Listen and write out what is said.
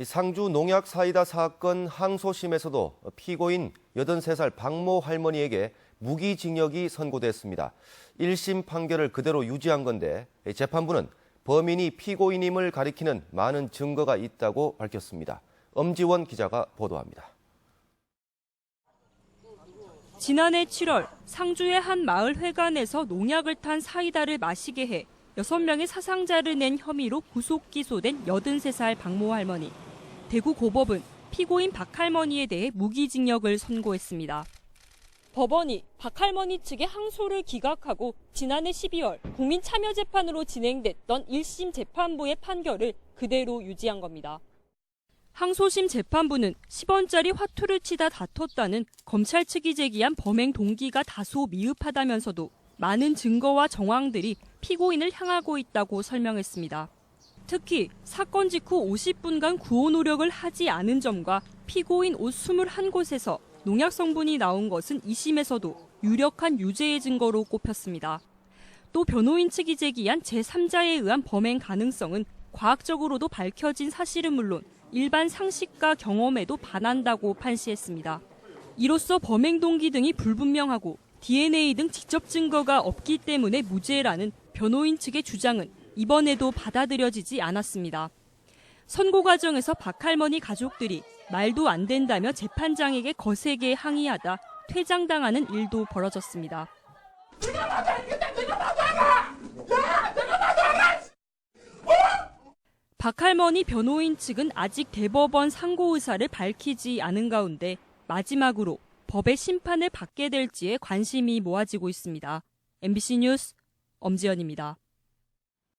이 상주 농약 사이다 사건 항소심에서도 피고인 83살 박모 할머니에게 무기징역이 선고됐습니다. 1심 판결을 그대로 유지한 건데 재판부는 범인이 피고인임을 가리키는 많은 증거가 있다고 밝혔습니다. 엄지원 기자가 보도합니다. 지난해 7월 상주의 한 마을 회관에서 농약을 탄 사이다를 마시게 해 6명의 사상자를 낸 혐의로 구속 기소된 83살 박모 할머니. 대구 고법은 피고인 박 할머니에 대해 무기징역을 선고했습니다. 법원이 박 할머니 측의 항소를 기각하고 지난해 12월 국민참여재판으로 진행됐던 1심 재판부의 판결을 그대로 유지한 겁니다. 항소심 재판부는 10원짜리 화투를 치다 다퉜다는 검찰 측이 제기한 범행 동기가 다소 미흡하다면서도 많은 증거와 정황들이 피고인을 향하고 있다고 설명했습니다. 특히 사건 직후 50분간 구호 노력을 하지 않은 점과 피고인 옷 21곳에서 농약 성분이 나온 것은 2심에서도 유력한 유죄의 증거로 꼽혔습니다. 또 변호인 측이 제기한 제3자에 의한 범행 가능성은 과학적으로도 밝혀진 사실은 물론 일반 상식과 경험에도 반한다고 판시했습니다. 이로써 범행 동기 등이 불분명하고 DNA 등 직접 증거가 없기 때문에 무죄라는 변호인 측의 주장은 이번에도 받아들여지지 않았습니다. 선고 과정에서 박 할머니 가족들이 말도 안 된다며 재판장에게 거세게 항의하다 퇴장당하는 일도 벌어졌습니다. 박 할머니 변호인 측은 아직 대법원 상고 의사를 밝히지 않은 가운데 마지막으로 법의 심판을 받게 될지에 관심이 모아지고 있습니다. MBC 뉴스 엄지연입니다.